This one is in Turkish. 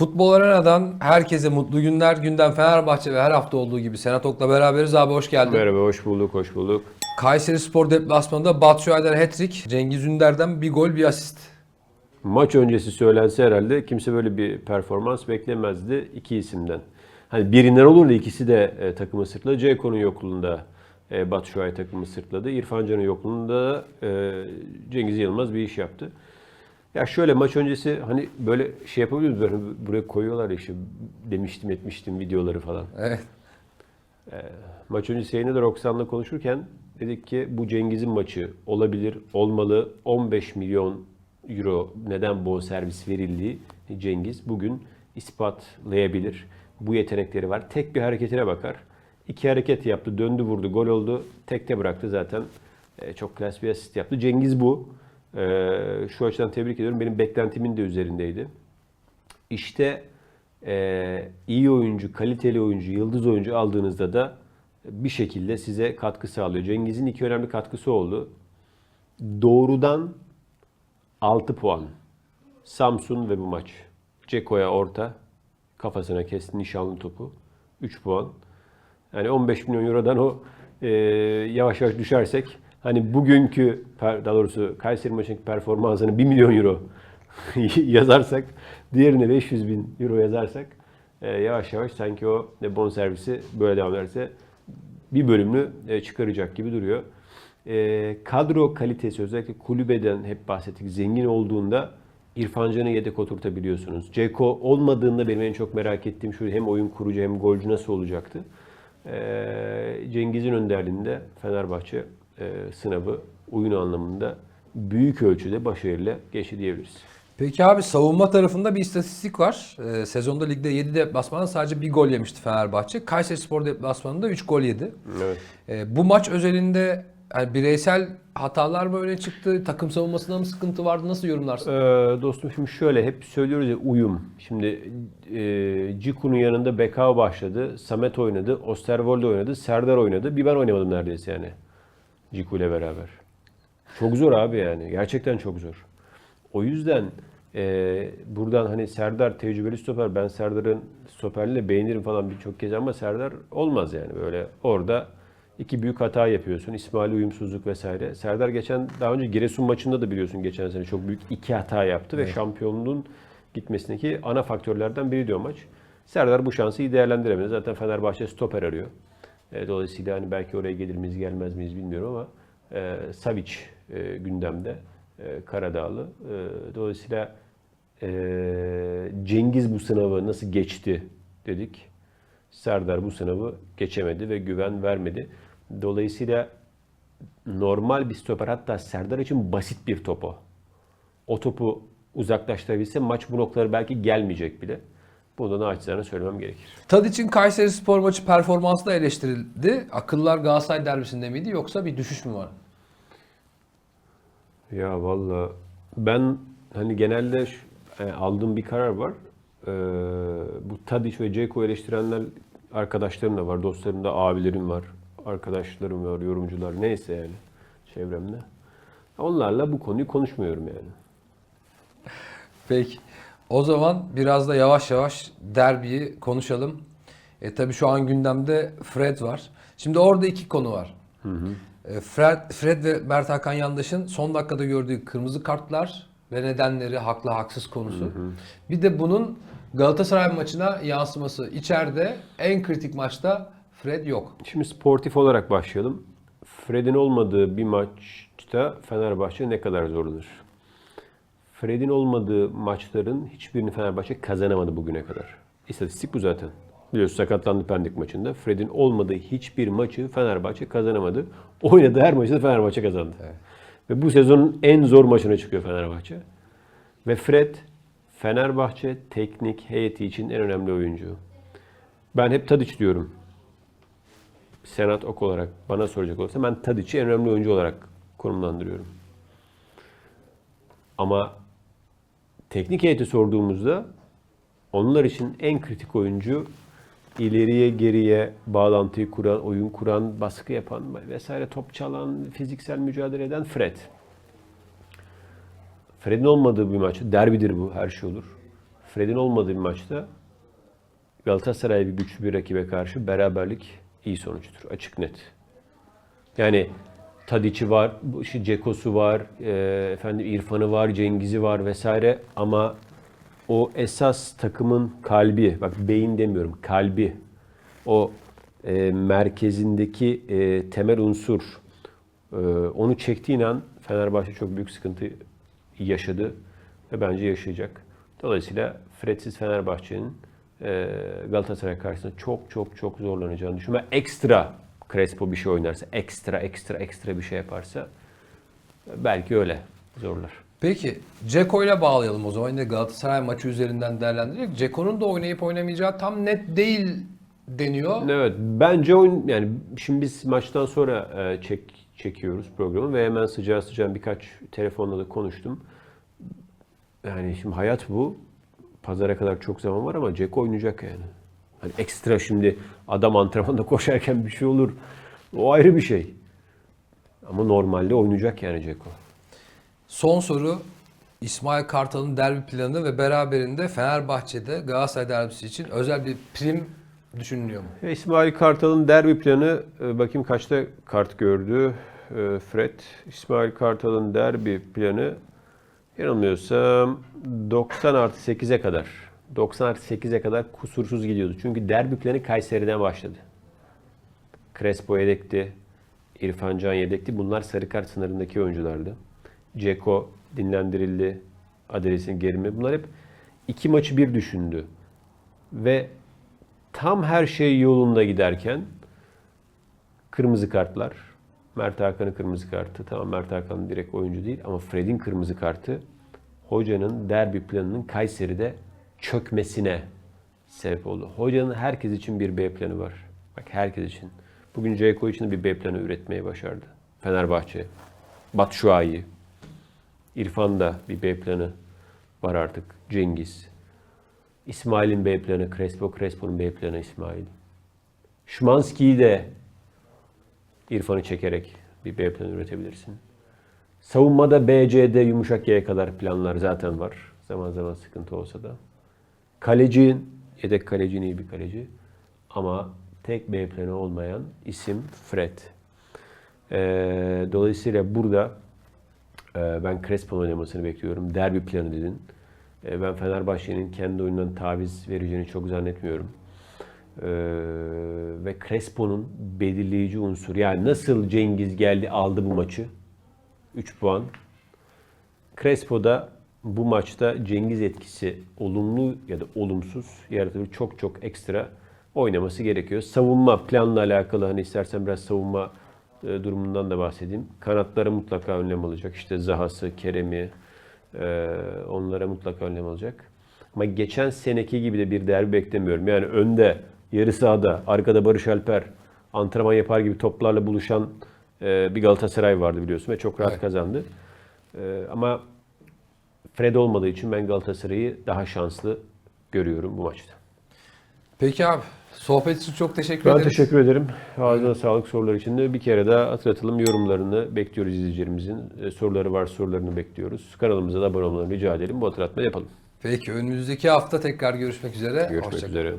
Futbol Arena'dan herkese mutlu günler. Günden Fenerbahçe ve her hafta olduğu gibi Senat Ok'la beraberiz. Abi hoş geldin. Merhaba, hoş bulduk, hoş bulduk. Kayseri Spor deplasmanında Batu Şuayder hat-trick, Cengiz Ünder'den bir gol bir asist. Maç öncesi söylense herhalde kimse böyle bir performans beklemezdi iki isimden. Hani birinden olur da ikisi de e, takımı sırtladı. Ceko'nun yokluğunda e, Batu Şuay takımı sırtladı. İrfan Can'ın yokluğunda e, Cengiz Yılmaz bir iş yaptı. Ya şöyle maç öncesi hani böyle şey yapabiliyor musunuz? Böyle buraya koyuyorlar ya işte demiştim etmiştim videoları falan. Evet. Maç öncesi yayında da Roxan'la konuşurken dedik ki bu Cengiz'in maçı olabilir, olmalı. 15 milyon euro neden bonservis verildiği Cengiz bugün ispatlayabilir. Bu yetenekleri var. Tek bir hareketine bakar. İki hareket yaptı, döndü vurdu, gol oldu. Tekte bıraktı zaten. E, Çok klas bir asist yaptı. Cengiz bu. E, Şu açıdan tebrik ediyorum. Benim beklentimin de üzerindeydi. İşte e, iyi oyuncu, kaliteli oyuncu, yıldız oyuncu aldığınızda da bir şekilde size katkı sağlıyor. Cengiz'in iki önemli katkısı oldu. Doğrudan 6 puan. Samsun ve bu maç. Ceko'ya orta, kafasına kesti nişanlı topu. 3 puan. Yani 15 milyon eurodan o e, yavaş yavaş düşersek hani bugünkü daha doğrusu Kayseri maçındaki performansını 1 milyon euro yazarsak diğerine 500 bin euro yazarsak e, yavaş yavaş sanki o e, bonservisi böyle devam ederse bir bölümünü e, çıkaracak gibi duruyor. E, kadro kalitesi özellikle kulübeden hep bahsettik zengin olduğunda İrfan Can'ı yedek oturtabiliyorsunuz. Ceko olmadığında benim en çok merak ettiğim şu hem oyun kurucu hem golcü nasıl olacaktı. E, Cengiz'in önderliğinde Fenerbahçe e, sınavı oyun anlamında büyük ölçüde başarıyla geçti diyebiliriz. Peki abi savunma tarafında bir istatistik var. Ee, sezonda ligde 7 deplasmanda sadece bir gol yemişti Fenerbahçe. Kayseri Spor deplasmanında 3 gol yedi. Evet. Ee, bu maç özelinde yani bireysel hatalar mı öne çıktı? Takım savunmasında mı sıkıntı vardı? Nasıl yorumlarsın? Ee, dostum şimdi şöyle hep söylüyoruz ya uyum. Şimdi e, Ciku'nun yanında Bekao başladı. Samet oynadı. Osterwolde oynadı. Serdar oynadı. Bir ben oynamadım neredeyse yani. Ciku ile beraber. Çok zor abi yani. Gerçekten çok zor. O yüzden e, buradan hani Serdar tecrübeli stoper. Ben Serdar'ın stoperliğini beğenirim falan birçok kez ama Serdar olmaz yani. Böyle orada iki büyük hata yapıyorsun. İsmail uyumsuzluk vesaire. Serdar geçen daha önce Giresun maçında da biliyorsun geçen sene çok büyük iki hata yaptı ve şampiyonluğun gitmesindeki ana faktörlerden biri diyor maç. Serdar bu şansı iyi değerlendiremedi. Zaten Fenerbahçe stoper arıyor. E, dolayısıyla hani belki oraya gelir miyiz gelmez miyiz bilmiyorum ama e, Savic e, gündemde e, Karadağlı. E, dolayısıyla e, Cengiz bu sınavı nasıl geçti dedik. Serdar bu sınavı geçemedi ve güven vermedi. Dolayısıyla normal bir stoper hatta Serdar için basit bir topu. O topu uzaklaştırabilse maç bu noktalara belki gelmeyecek bile. Bunu da naçizane söylemem gerekir. Tadic'in Kayseri Spor maçı performansı da eleştirildi. Akıllar Galatasaray derbisinde miydi yoksa bir düşüş mü var? Ya valla ben hani genelde şu- e, aldığım bir karar var. Ee, bu Tadic ve Ceko eleştirenler arkadaşlarım da var, dostlarım da, abilerim var, arkadaşlarım var, yorumcular neyse yani çevremde. Onlarla bu konuyu konuşmuyorum yani. Peki. O zaman biraz da yavaş yavaş derbiyi konuşalım. E tabii şu an gündemde Fred var. Şimdi orada iki konu var. E, Fred, Fred ve Mert Hakan Yandaş'ın son dakikada gördüğü kırmızı kartlar ve nedenleri haklı haksız konusu. Bir de bunun Galatasaray maçına yansıması. İçeride en kritik maçta Fred yok. Şimdi sportif olarak başlayalım. Fred'in olmadığı bir maçta Fenerbahçe ne kadar zorlanır? Fred'in olmadığı maçların hiçbirini Fenerbahçe kazanamadı bugüne kadar. İstatistik bu zaten. Biliyorsun sakatlandı Pendik maçında. Fred'in olmadığı hiçbir maçı Fenerbahçe kazanamadı. Oynadığı her maçı da Fenerbahçe kazandı. Ve bu sezonun en zor maçına çıkıyor Fenerbahçe. Ve Fred Fenerbahçe teknik heyeti için en önemli oyuncu. Ben hep Tadiç diyorum. Senat Ok olarak bana soracak olursa ben Tadic'i en önemli oyuncu olarak konumlandırıyorum. Ama teknik heyeti sorduğumuzda onlar için en kritik oyuncu ileriye geriye bağlantıyı kuran, oyun kuran, baskı yapan vesaire top çalan, fiziksel mücadele eden Fred. Fred'in olmadığı bir maç, derbidir bu, her şey olur. Fred'in olmadığı bir maçta Galatasaray bir güçlü bir rakibe karşı beraberlik iyi sonuçtur. Açık net. Yani Tadic'i var, Ceko'su var, e, efendim İrfan'ı var, Cengiz'i var vesaire ama o esas takımın kalbi, bak beyin demiyorum, kalbi, o e, merkezindeki e, temel unsur, e, onu çektiğin an Fenerbahçe çok büyük sıkıntı yaşadı ve bence yaşayacak. Dolayısıyla Fredsiz Fenerbahçe'nin e, Galatasaray karşısında çok çok çok zorlanacağını düşünüyorum. Ekstra Crespo bir şey oynarsa, ekstra ekstra ekstra bir şey yaparsa belki öyle zorlar. Peki Ceko ile bağlayalım o zaman. Yine Galatasaray maçı üzerinden değerlendirecek. Ceko'nun da oynayıp oynamayacağı tam net değil deniyor. Evet, bence oyun yani şimdi biz maçtan sonra e, çek çekiyoruz programı ve hemen sıcağı sıcağı birkaç telefonla da konuştum. Yani şimdi hayat bu. Pazara kadar çok zaman var ama Ceko oynayacak yani. Hani ekstra şimdi adam antrenmanda koşarken bir şey olur. O ayrı bir şey. Ama normalde oynayacak yani Ceko. Son soru İsmail Kartal'ın derbi planı ve beraberinde Fenerbahçe'de Galatasaray derbisi için özel bir prim düşünülüyor mu? İsmail Kartal'ın derbi planı e, bakayım kaçta kart gördü e, Fred. İsmail Kartal'ın derbi planı yanılmıyorsam 90 artı 8'e kadar. 90 artı 8'e kadar kusursuz gidiyordu. Çünkü derbi planı Kayseri'den başladı. Crespo yedekti. İrfan Can yedekti. Bunlar sarı kart sınırındaki oyunculardı. Ceko dinlendirildi. Adres'in gerimi. Bunlar hep iki maçı bir düşündü. Ve tam her şey yolunda giderken kırmızı kartlar. Mert Hakan'ın kırmızı kartı. Tamam Mert Hakan direkt oyuncu değil ama Fred'in kırmızı kartı hocanın derbi planının Kayseri'de çökmesine sebep oldu. Hocanın herkes için bir B planı var. Bak herkes için. Bugün Ceko için bir B planı üretmeyi başardı. Fenerbahçe, Batshuayi, İrfan da bir B planı var artık. Cengiz, İsmail'in B planı, Crespo, Crespo'nun B planı İsmail. Şmanski'yi de İrfan'ı çekerek bir B planı üretebilirsin. Savunmada B, C, D, yumuşak Y'ye kadar planlar zaten var. Zaman zaman sıkıntı olsa da. Kaleci, yedek kaleci iyi bir kaleci. Ama tek B planı olmayan isim Fred. Ee, dolayısıyla burada e, ben Crespo'nun oynamasını bekliyorum. Derbi planı dedin. E, Ben Fenerbahçe'nin kendi oyundan taviz vereceğini çok zannetmiyorum. E, ve Crespo'nun belirleyici unsur. Yani nasıl Cengiz geldi aldı bu maçı? 3 puan. Crespo da bu maçta Cengiz etkisi olumlu ya da olumsuz yaratabilir. Çok çok ekstra oynaması gerekiyor. Savunma planla alakalı hani istersen biraz savunma e, durumundan da bahsedeyim. Kanatlara mutlaka önlem alacak. İşte Zaha'sı, Kerem'i, ee, onlara mutlaka önlem alacak. Ama geçen seneki gibi de bir derbi beklemiyorum. Yani önde, yarı sahada, arkada Barış Alper antrenman yapar gibi toplarla buluşan e, bir Galatasaray vardı biliyorsun ve çok rahat Evet. kazandı. Ee, ama Fred olmadığı için ben Galatasaray'ı daha şanslı görüyorum bu maçta. Peki abi sohbet için çok teşekkür Ben ederiz. teşekkür ederim. Ağzına sağlık sorular için de bir kere daha hatırlatalım. Yorumlarını bekliyoruz izleyicilerimizin. E, Soruları var sorularını bekliyoruz. Kanalımıza da abone olmalarını rica edelim. Bu hatırlatmayı yapalım. Peki önümüzdeki hafta tekrar görüşmek üzere. Görüşmek Hoşça kalın. üzere.